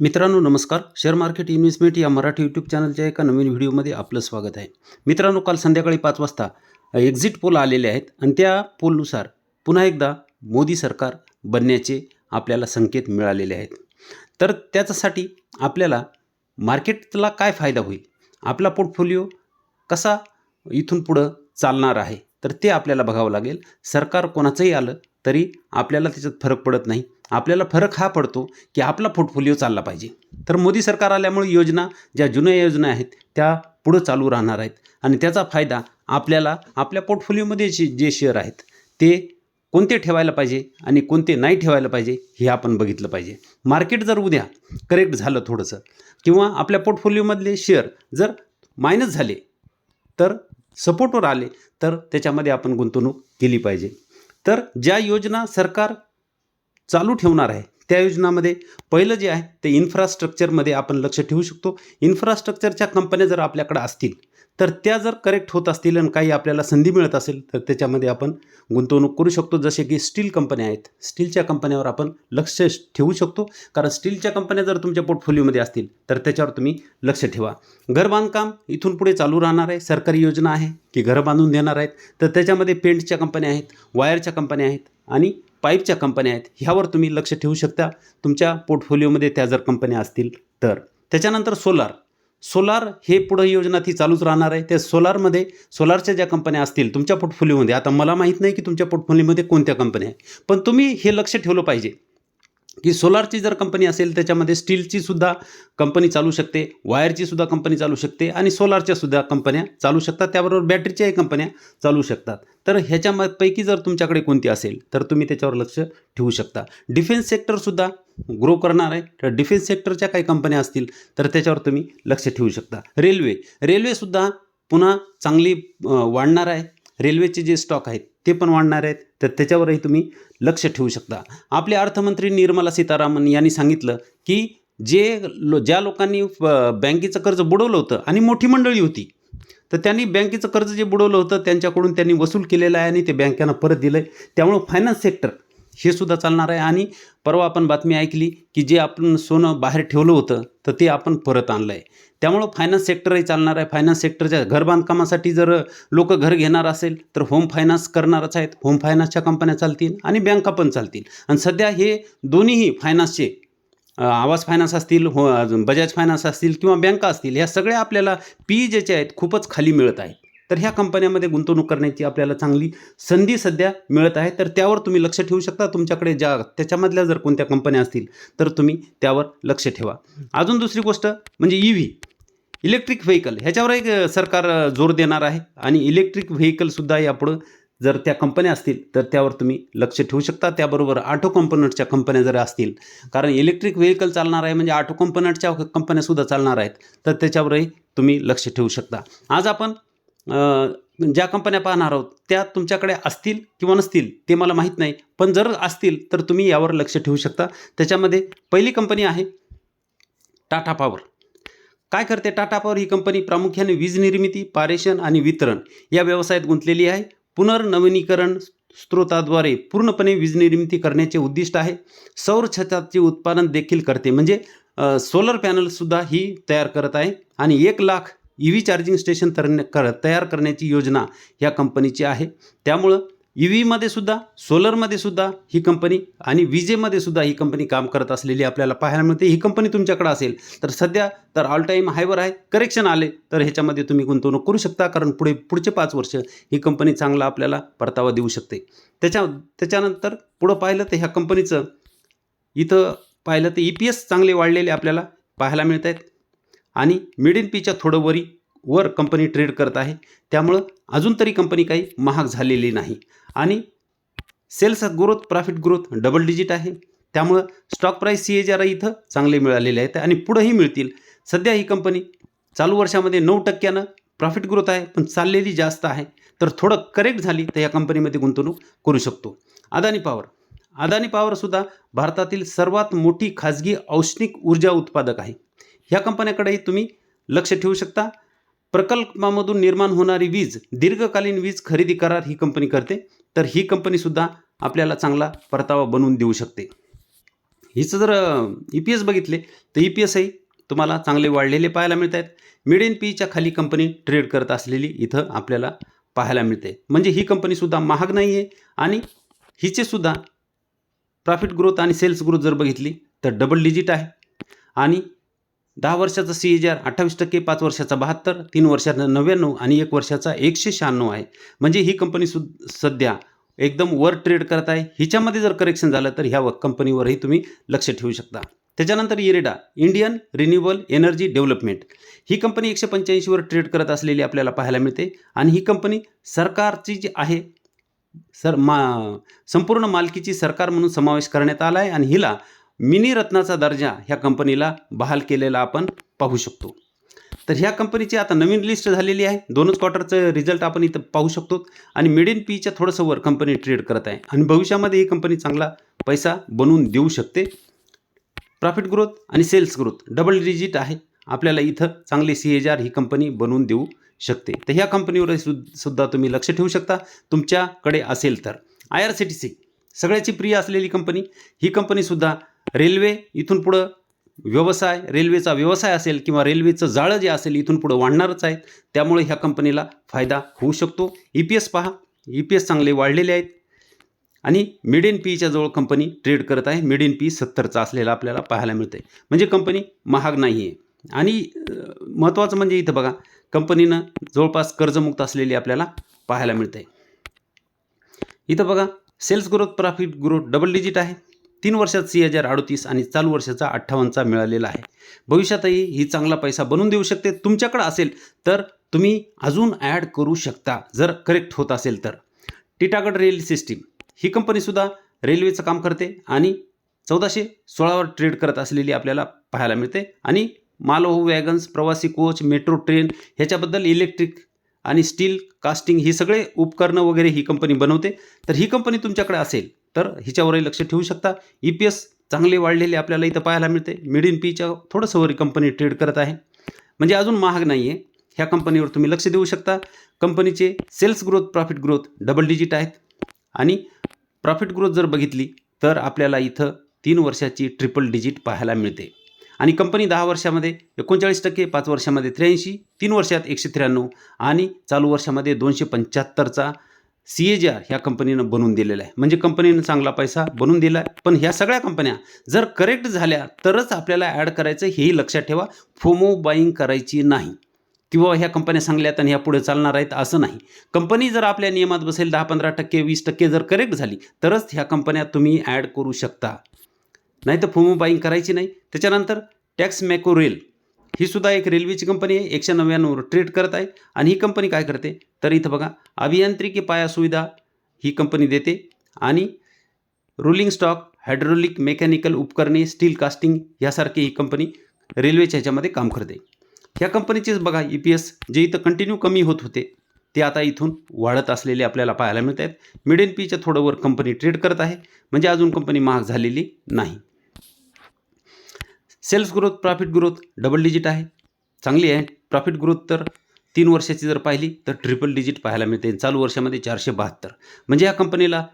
मित्रांनो नमस्कार. Share market investment या मराठी यूट्यूब चॅनलच्या एका नवीन व्हिडिओमध्ये आपलं स्वागत आहे. मित्रांनो काल संध्याकाळी पाच वाजता एक्झिट पोल आलेले आहेत आणि त्या पोलनुसार पुन्हा एकदा मोदी सरकार बनण्याचे आपल्याला संकेत मिळालेले आहेत. तर त्याच्यासाठी आपल्याला मार्केटला काय फायदा होईल? आपला पोर्टफोलिओ कसा इथून पुढं चालणार आहे? तर ते आपल्याला बघावं लागेल. सरकार कोणाचंही आलं तरी आपल्याला त्याच्यात फरक पडत नाही. आपल्याला फरक हा पडतो की आपला पोर्टफोलिओ चालला पाहिजे. तर मोदी सरकार आल्यामुळे योजना ज्या जुन्या योजना आहेत त्या पुढं चालू राहणार आहेत. आणि त्याचा फायदा आपल्याला आपल्या पोर्टफोलिओमध्ये जे जे शेअर आहेत ते कोणते ठेवायला पाहिजे आणि कोणते नाही ठेवायला पाहिजे हे आपण बघितलं पाहिजे. मार्केट जर उद्या करेक्ट झालं थोडंसं किंवा आपल्या पोर्टफोलिओमधले शेअर जर मायनस झाले तर सपोर्टवर आले तर त्याच्यामध्ये आपण गुंतवणूक केली पाहिजे. तर ज्या योजना सरकार चालू ठेवणार आहे. त्या योजनामध्ये पहिलं जे आहे ते इन्फ्रास्ट्रक्चरमध्ये आपण लक्ष ठेवू शकतो. इन्फ्रास्ट्रक्चरच्या कंपन्या जर आपल्याकडे असतील तर त्या जर करेक्ट होत असतील आणि काही आपल्याला संधी मिळत असेल तर त्याच्यामध्ये आपण गुंतवणूक करू शकतो. जसे की स्टील कंपन्या आहेत. स्टीलच्या कंपन्यावर आपण लक्ष ठेवू शकतो. कारण स्टीलच्या कंपन्या जर तुमच्या पोर्टफोलिओमध्ये असतील तर त्याच्यावर तुम्ही लक्ष ठेवा. घर बांधकाम इथून पुढे चालू राहणार आहे. सरकारी योजना आहे की घरं बांधून देणार आहेत. तर त्याच्यामध्ये पेंटच्या कंपन्या आहेत वायरच्या कंपन्या आहेत आणि पाईपच्या कंपन्या आहेत ह्यावर तुम्ही लक्ष ठेवू शकता. तुमच्या पोर्टफोलिओमध्ये त्या जर कंपन्या असतील तर. त्याच्यानंतर सोलार. सोलार हे पुढं योजना ती चालूच राहणार आहे. त्या सोलारमध्ये सोलारच्या ज्या कंपन्या असतील तुमच्या पोर्टफोलिओमध्ये आता मला माहीत नाही की तुमच्या पोर्टफोलिओमध्ये कोणत्या कंपन्या आहे पण तुम्ही हे लक्ष ठेवलं पाहिजे. की सोलारची जर कंपनी असेल त्याच्यामध्ये स्टीलची सुद्धा कंपनी चालू शकते वायरची सुद्धा कंपनी चालू शकते आणि सोलारच्या सुद्धा कंपन्या चालू शकतात. त्याबरोबर बॅटरीच्याही कंपन्या चालू शकतात. तर ह्याच्यापैकी जर तुमच्याकडे कोणती असेल तर तुम्ही त्याच्यावर लक्ष ठेवू शकता. डिफेन्स सेक्टरसुद्धा ग्रो करणार आहे. तर डिफेन्स सेक्टरच्या काही कंपन्या असतील तर त्याच्यावर तुम्ही लक्ष ठेवू शकता. रेल्वे रेल्वेसुद्धा पुन्हा चांगली वाढणार आहे. रेल्वेचे जे स्टॉक आहेत ते पण वाढणार आहेत. तर त्याच्यावरही तुम्ही लक्ष ठेवू शकता. आपले अर्थमंत्री निर्मला सीतारामन यांनी सांगितलं की जे लो ज्या लोकांनी बँकेचं कर्ज बुडवलं होतं आणि मोठी मंडळी होती तर त्यांनी बँकेचं कर्ज जे बुडवलं होतं त्यांच्याकडून त्यांनी वसूल केलेलं आहे आणि ते बँकांना परत दिलं आहे त्यामुळं फायनान्स सेक्टर हे सुद्धा चालणार आहे. आणि परवा आपण बातमी ऐकली की जे आपण सोनं बाहेर ठेवलं होतं तर ते आपण परत आणलं आहे त्यामुळं फायनान्स सेक्टरही चालणार आहे. फायनान्स सेक्टरच्या घर बांधकामासाठी जर लोक घर घेणार असेल तर होम फायनान्स करणारच आहेत. होम फायनान्सच्या कंपन्या चालतील आणि बँका पण चालतील. आणि सध्या हे दोन्हीही फायनान्सचे आवास फायनान्स असतील हो बजाज फायनान्स असतील किंवा बँका असतील ह्या सगळ्या आपल्याला पी ज्याचे आहेत खूपच खाली मिळत आहेत. तर ह्या कंपन्यामध्ये गुंतवणूक करण्याची आपल्याला चांगली संधी सध्या मिळत आहे. तर त्यावर तुम्ही लक्ष ठेवू शकता. तुमच्याकडे ज्या त्याच्यामधल्या जर कोणत्या कंपन्या असतील तर तुम्ही त्यावर लक्ष ठेवा. अजून दुसरी गोष्ट म्हणजे ई व्ही इलेक्ट्रिक व्हेकल ह्याच्यावर एक सरकार जोर देणार आहे. आणि इलेक्ट्रिक व्हेकलसुद्धा यापुढं जर त्या कंपन्या असतील तर त्यावर तुम्ही लक्ष ठेवू शकता. त्याबरोबर ऑटो कंपोनंटच्या कंपन्या जर असतील कारण इलेक्ट्रिक व्हेकल चालणार आहे म्हणजे ऑटो कंपोनंटच्या कंपन्यासुद्धा चालणार आहेत. तर त्याच्यावरही तुम्ही लक्ष ठेवू शकता. आज आपण ज्या कंपन्या पाहणार आहोत त्या तुमच्याकडे असतील किंवा नसतील ते मला माहीत नाही. पण जर असतील तर तुम्ही यावर लक्ष ठेवू शकता. त्याच्यामध्ये पहिली कंपनी आहे टाटा पॉवर. काय करते टाटा पॉवर? ही कंपनी प्रामुख्याने वीज निर्मिती पारेषण आणि वितरण या व्यवसायात गुंतलेली आहे. पुनर्नवीनीकरण स्रोताद्वारे पूर्णपणे वीज निर्मिती करण्याचे उद्दिष्ट आहे. सौर छताचे उत्पादन देखील करते. म्हणजे सोलर पॅनलसुद्धा ही तयार करत आहे. आणि एक lakh E V charging station तरण्या कर तयार करण्याची योजना ह्या कंपनीची आहे. त्यामुळं ई व्हीमध्ये सुद्धा सोलरमध्ये सुद्धा ही कंपनी आणि विजेमध्ये सुद्धा ही कंपनी काम करत असलेली आपल्याला पाहायला मिळते. ही कंपनी तुमच्याकडे असेल तर सध्या तर ऑल टाईम हायवर आहे. करेक्शन आले तर ह्याच्यामध्ये तुम्ही गुंतवणूक करू शकता कारण पुढे पुढचे पाच वर्ष ही कंपनी चांगला आपल्याला परतावा देऊ शकते. त्याच्या त्याच्यानंतर पुढं पाहिलं तर ह्या कंपनीचं इथं पाहिलं तर ई पी एस चांगले वाढलेले आपल्याला पाहायला मिळत आहेत आणि मिड इन पीच्या थोडं वरी वर कंपनी ट्रेड करत आहे. त्यामुळं अजून तरी कंपनी काही महाग झालेली नाही. आणि sales growth profit growth double digit आहे. त्यामुळं stock price C H R इथं चांगले मिळालेले आहेत आणि पुढंही मिळतील. सध्या ही कंपनी चालू वर्षामध्ये नऊ टक्क्यानं प्रॉफिट ग्रोथ आहे पण चाललेली जास्त आहे. तर थोडं करेक्ट झाली तर या कंपनीमध्ये गुंतवणूक करू शकतो. अदानी पॉवर अदानी पॉवरसुद्धा भारतातील सर्वात मोठी खाजगी औष्णिक ऊर्जा उत्पादक आहे. ह्या कंपन्याकडेही तुम्ही लक्ष ठेवू शकता. प्रकल्पामधून निर्माण होणारी वीज दीर्घकालीन वीज खरेदी करार ही कंपनी करते. तर ही कंपनीसुद्धा आपल्याला चांगला परतावा बनवून देऊ शकते. हिचं जर ई पी एस बघितले तर ई पी एसही तुम्हाला चांगले वाढलेले पाहायला मिळत आहेत मिड एन पीच्या खाली कंपनी ट्रेड करत असलेली इथं आपल्याला पाहायला मिळते. म्हणजे ही कंपनीसुद्धा महाग नाही आहे आणि हिचेसुद्धा प्रॉफिट ग्रोथ आणि सेल्स ग्रोथ जर बघितली तर डबल डिजिट आहे. आणि दहा वर्षाचा सी एच आर अठ्ठावीस टक्के पाच वर्षाचा बहात्तर तीन वर्षाचा नव्याण्णव आणि एक वर्षाचा एकशे शहाण्णव आहे. म्हणजे ही कंपनी सु सध्या एकदम वर ट्रेड करत आहे. हिच्यामध्ये जर करेक्शन झालं तर ह्या कंपनीवरही तुम्ही लक्ष ठेवू शकता. त्याच्यानंतर IREDA Indian renewable energy development ही कंपनी एकशे पंच्याऐंशीवर ट्रेड करत असलेली आपल्याला पाहायला मिळते. आणि ही कंपनी सरकारची जी आहे सर मा संपूर्ण मालकीची सरकार म्हणून समावेश करण्यात आला आहे. आणि हिला मिनी रत्नाचा दर्जा ह्या कंपनीला बहाल केलेला आपण पाहू शकतो. तर ह्या कंपनीची आता नवीन लिस्ट झालेली आहे. दोनच क्वार्टरचं रिझल्ट आपण इथं पाहू शकतो. आणि मिड इन पीच्या थोडंसं वर कंपनी ट्रेड करत आहे. आणि भविष्यामध्ये ही कंपनी चांगला पैसा बनवून देऊ शकते. प्रॉफिट ग्रोथ आणि सेल्स ग्रोथ डबल डिजिट आहे. आपल्याला इथं चांगली सी एच आर ही कंपनी बनवून देऊ शकते. तर ह्या कंपनीवर सु- सुद्धा तुम्ही लक्ष ठेवू शकता. तुमच्याकडे असेल तर. I R C T C सगळ्याची प्रिय असलेली कंपनी ही कंपनीसुद्धा रेल्वे इथून पुढं व्यवसाय रेल्वेचा व्यवसाय असेल किंवा रेल्वेचं जाळं जे असेल इथून पुढं वाढणारच आहे त्यामुळे ह्या कंपनीला फायदा होऊ शकतो. ई पी एस पहा. ई पी एस चांगले वाढलेले आहेत. आणि मिड इन पीच्या जवळ कंपनी ट्रेड करत आहे. मिड इन पी सत्तरचा असलेला आपल्याला पाहायला मिळते म्हणजे कंपनी महाग नाही आहे आणि महत्त्वाचं म्हणजे इथं बघा. कंपनीनं जवळपास कर्जमुक्त असलेली आपल्याला पाहायला मिळते इथं बघा. Sales growth profit growth double digit आहे. तीन वर्षात सी हजार अडतीस आणि चालू वर्षाचा अठ्ठावन्नचा मिळालेला आहे. भविष्यातही ही चांगला पैसा बनवून देऊ शकते. तुमच्याकडं असेल तर तुम्ही अजून ॲड करू शकता जर करेक्ट होत असेल तर. टिटागड रेल सिस्टीम ही कंपनीसुद्धा रेल्वेचं काम करते आणि चौदाशे सोळावर ट्रेड करत असलेली आपल्याला पाहायला मिळते. आणि मालवाहू वॅगन्स प्रवासी कोच मेट्रो ट्रेन ह्याच्याबद्दल इलेक्ट्रिक आणि स्टील कास्टिंग ही सगळे उपकरणं वगैरे ही कंपनी बनवते. तर ही कंपनी तुमच्याकडे असेल तर हिच्यावरही लक्ष ठेवू शकता. ई पी एस चांगले वाढलेले आपल्याला इथं पाहायला मिळते. मिड इन पीच्या थोडंसं वर कंपनी ट्रेड करत आहे. म्हणजे अजून महाग नाही आहे ह्या कंपनीवर तुम्ही लक्ष देऊ शकता. कंपनीचे sales growth profit growth double digit आहेत. आणि प्रॉफिट ग्रोथ जर बघितली तर आपल्याला इथं तीन वर्षाची ट्रिपल डिजिट पाहायला मिळते. आणि कंपनी दहा वर्षामध्ये एकोणचाळीस टक्के पाच वर्षामध्ये त्र्याऐंशी तीन वर्षात एकशे त्र्याण्णव आणि चालू वर्षामध्ये दोनशे पंच्याहत्तरचा सी ए जी आर ह्या कंपनीनं बनवून दिलेला आहे. म्हणजे कंपनीनं चांगला पैसा बनवून दिला आहे. पण ह्या सगळ्या कंपन्या जर करेक्ट झाल्या तरच आपल्याला ॲड करायचं हेही लक्षात ठेवा. फोमो बाईंग करायची नाही. किंवा ह्या कंपन्या चांगल्यात आणि ह्या पुढे चालणार आहेत असं नाही. कंपनी जर आपल्या नियमात बसेल दहा पंधरा टक्के वीस टक्के जर करेक्ट झाली तरच ह्या कंपन्या तुम्ही ॲड करू शकता. नाही तर फोमो बाईंग करायची नाही. त्याच्यानंतर टॅक्स मॅको रेल ही सुद्धा एक रेल्वेची कंपनी आहे एकशे नव्याण्णववर ट्रेड करत आहे. आणि ही कंपनी काय करते? तर इथं बघा अभियांत्रिकी पाया सुविधा ही कंपनी देते. आणि रोलिंग स्टॉक हायड्रोलिक मेकॅनिकल उपकरणे स्टील कास्टिंग यासारखी ही कंपनी रेल्वेच्या ह्याच्यामध्ये काम करते. ह्या कंपनीचेच बघा ई पी एस जे इथं कंटिन्यू कमी होत होते ते आता इथून वाढत असलेले आपल्याला पाहायला मिळत आहेत मिड एन पीच्या थोडं वर कंपनी ट्रेड करत आहे. म्हणजे अजून कंपनी महाग झालेली नाही. Sales growth profit growth double digit आहे. चांगली आहे. प्रॉफिट ग्रोथ तर तीन वर्षाची जर पाहिली तर ट्रिपल डिजिट पाहायला मिळते. चालू वर्षामध्ये चारशे बहात्तर. म्हणजे या कंपनीला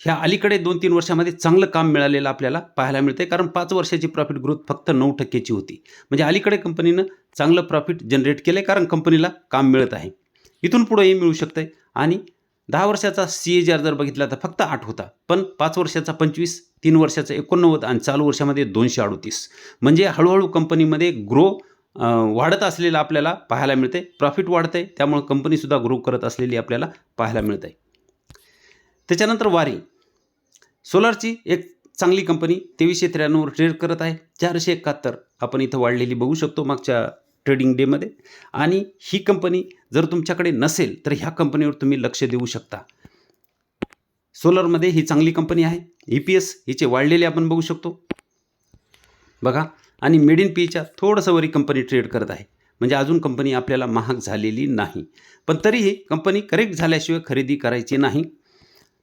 ह्या अलीकडे दोन तीन वर्षामध्ये चांगलं काम मिळालेलं आपल्याला पाहायला मिळते कारण पाच वर्षाची प्रॉफिट ग्रोथ फक्त नऊ टक्क्याची होती. म्हणजे अलीकडे कंपनीनं चांगलं प्रॉफिट जनरेट केलं आहे कारण कंपनीला काम मिळत आहे. इथून पुढेही मिळू शकतं आहे आणि दहा वर्षाचा सी ए जी आर जर बघितला तर फक्त आठ होता पण पाच वर्षाचा पंचवीस तीन वर्षाचा एकोणनव्वद आणि चालू वर्षामध्ये दोनशे अडतीस. म्हणजे हळूहळू कंपनीमध्ये ग्रो वाढत असलेलं आपल्याला पाहायला मिळते प्रॉफिट वाढत आहे त्यामुळे कंपनीसुद्धा ग्रो करत असलेली आपल्याला पाहायला मिळत आहे त्याच्यानंतर वारी. सोलारची एक चांगली कंपनी तेवीसशे त्र्याण्णववर ट्रेड करत आहे. चारशे एकाहत्तर आपण इथं वाढलेली बघू शकतो मागच्या ट्रेडिंग डेमध्ये आणि ही कंपनी जर तुमच्याकडे नसेल तर ह्या कंपनीवर तुम्ही लक्ष देऊ शकता. सोलरमध्ये ही चांगली कंपनी आहे. ई पी एस हिचे वाढलेले आपण बघू शकतो. बघा आणि मेड इन पीच्या थोडंसं वरी कंपनी ट्रेड करत आहे. म्हणजे अजून कंपनी आपल्याला महाग झालेली नाही. पण तरीही कंपनी करेक्ट झाल्याशिवाय खरेदी करायची नाही.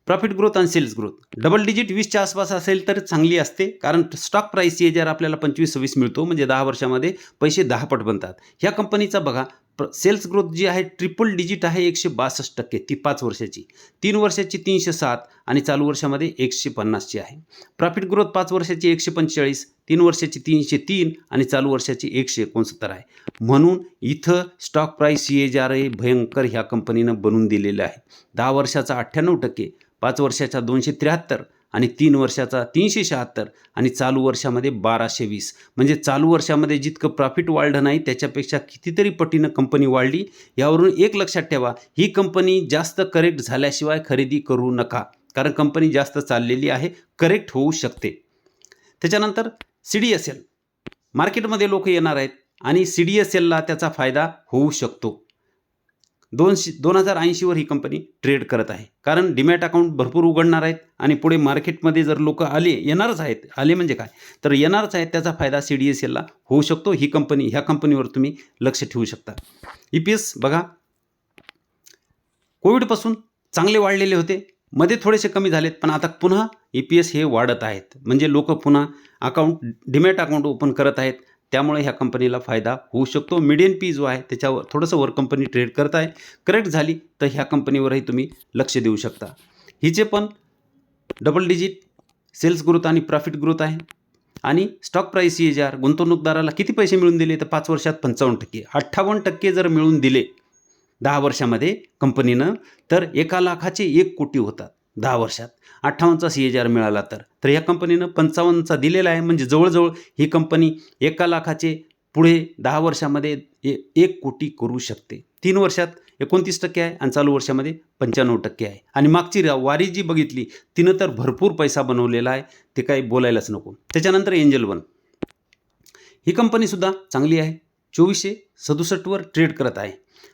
प्रॉफिट ग्रोथ आणि सेल्स ग्रोथ डबल डिजिट वीसच्या आसपास असेल तर चांगली असते. कारण स्टॉक प्राईस जर आपल्याला पंचवीस सव्वीस मिळतो म्हणजे दहा वर्षामध्ये पैसे दहा पट बनतात. ह्या कंपनीचा बघा प्र सेल्स ग्रोथ जी आहे ट्रिपल डिजिट आहे एकशे बासष्ट टक्के ती पाच वर्षाची. तीन वर्षाची तीनशे सात आणि चालू वर्षामध्ये एकशे पन्नासची आहे. प्रॉफिट ग्रोथ पाच वर्षाची एकशे पंचेचाळीस तीन वर्षाची तीनशे तीन आणि चालू वर्षाची एकशे एकोणसत्तर आहे. म्हणून इथं स्टॉक प्राईस सी ए जे आर हे भयंकर ह्या कंपनीनं बनवून दिलेलं आहे. दहा वर्षाचा अठ्ठ्याण्णव टक्के पाच वर्षाच्या दोनशे त्र्याहत्तर आणि तीन वर्षाचा तीनशे शहात्तर आणि चालू वर्षामध्ये बाराशे वीस. म्हणजे चालू वर्षामध्ये जितकं प्रॉफिट वाढलं नाही त्याच्यापेक्षा कितीतरी पटीनं कंपनी वाढली. यावरून एक लक्षात ठेवा ही कंपनी जास्त करेक्ट झाल्याशिवाय खरेदी करू नका. कारण कंपनी जास्त चाललेली आहे करेक्ट होऊ शकते. त्याच्यानंतर सी डी एस एल मार्केटमध्ये लोक येणार आहेत आणि सी डी एस एलला त्याचा फायदा होऊ शकतो. दोनशे दोन हजार ऐंशीवर ही कंपनी ट्रेड करत आहे. कारण डिमॅट अकाउंट भरपूर उघडणार आहेत आणि पुढे मार्केटमध्ये जर लोक आले येणारच आहेत. आले म्हणजे काय? तर येणारच आहेत त्याचा फायदा सी डी एस एलला होऊ शकतो. ही कंपनी ह्या कंपनीवर तुम्ही लक्ष ठेवू शकता. ई पी एस बघा. कोविडपासून चांगले वाढलेले होते. मध्ये थोडेसे कमी झालेत पण आता पुन्हा ई पी एस हे वाढत आहेत. म्हणजे लोक पुन्हा अकाउंट डिमॅट अकाउंट ओपन करत आहेत. त्यामुळे ह्या कंपनीला फायदा होऊ शकतो. मिडियन पी जो आहे त्याच्यावर थोडंसं वर कंपनी ट्रेड करत आहे. करेक्ट झाली तर ह्या कंपनीवरही तुम्ही लक्ष देऊ शकता. हिचे पण डबल डिजिट सेल्स ग्रोथ आणि प्रॉफिट ग्रोथ आहे. आणि stock price C H R गुंतवणूकदाराला किती पैसे मिळून दिले तर पाच वर्षात पंचावन्न टक्के. अठ्ठावन्न टक्के जर मिळून दिले दहा वर्षामध्ये कंपनीनं तर एका लाखाचे एक कोटी होतात. दहा वर्षात. अठ्ठावन्नचा सी एच आर मिळाला तर. तर या कंपनीनं पंचावन्नचा दिलेला आहे. म्हणजे जवळजवळ ही कंपनी एका लाखाचे पुढे दहा वर्षामध्ये ए एक कोटी करू शकते. तीन वर्षात एकोणतीस टक्के आहे आणि चालू वर्षामध्ये पंच्याण्णव टक्के आहे. आणि मागची वारी जी बघितली तिनं तर भरपूर पैसा बनवलेला आहे. ते काही बोलायलाच नको. त्याच्यानंतर एंजल वन ही कंपनीसुद्धा चांगली आहे. चोवीसशे सदुसष्टवर ट्रेड करत आहे.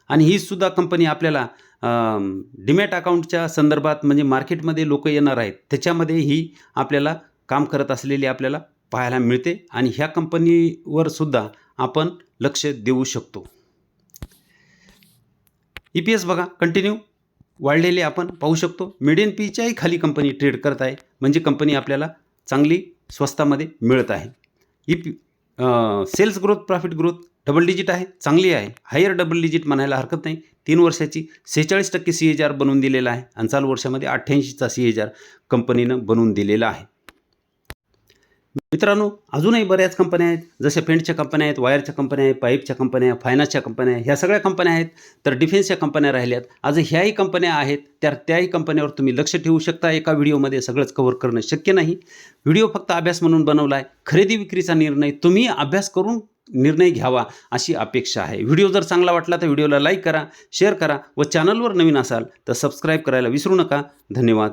आणि ही सुद्धा कंपनी आपल्याला डिमॅट अकाउंटच्या संदर्भात म्हणजे मार्केटमध्ये लोक येणार आहेत त्याच्यामध्ये ही आपल्याला काम करत असलेली आपल्याला पाहायला मिळते आणि ह्या कंपनीवर सुद्धा आपण लक्ष देऊ शकतो. ई पी एस बघा कंटिन्यू वाढलेले आपण पाहू शकतो. मिडियन पीच्याही खाली कंपनी ट्रेड करत आहे. म्हणजे कंपनी आपल्याला चांगली स्वस्तामध्ये मिळत आहे. E P sales growth profit growth double digit आहे चांगली आहे. हायर डबल डिजिट म्हणायला हरकत नाही. तीन वर्षाची सेहेचाळीस टक्के सी एच आर बनवून दिलेला आहे आणि चालू वर्षामध्ये अठ्ठ्याऐंशीचा सी एच आर कंपनीनं बनवून दिलेला आहे. मित्रांनो अजूनही बऱ्याच कंपन्या आहेत. जसे पेंटच्या कंपन्या आहेत वायरच्या कंपन्या आहेत पाईपच्या कंपन्या फायनान्सच्या कंपन्या ह्या सगळ्या कंपन्या आहेत. तर डिफेन्सच्या कंपन्या राहिल्यात. आज ह्याही कंपन्या आहेत त्या त्याही कंपन्यावर तुम्ही लक्ष ठेवू शकता. एका व्हिडिओमध्ये सगळंच कव्हर करणं शक्य नाही. व्हिडिओ फक्त अभ्यास म्हणून बनवला आहे खरेदी विक्रीचा निर्णय तुम्ही अभ्यास करून निर्णय घ्यावा अशी अपेक्षा आहे. व्हिडिओ जर चांगला वाटला तर व्हिडिओला लाईक करा शेअर करा व चॅनलवर नवीन असाल तर सबस्क्राईब करायला विसरू नका. धन्यवाद.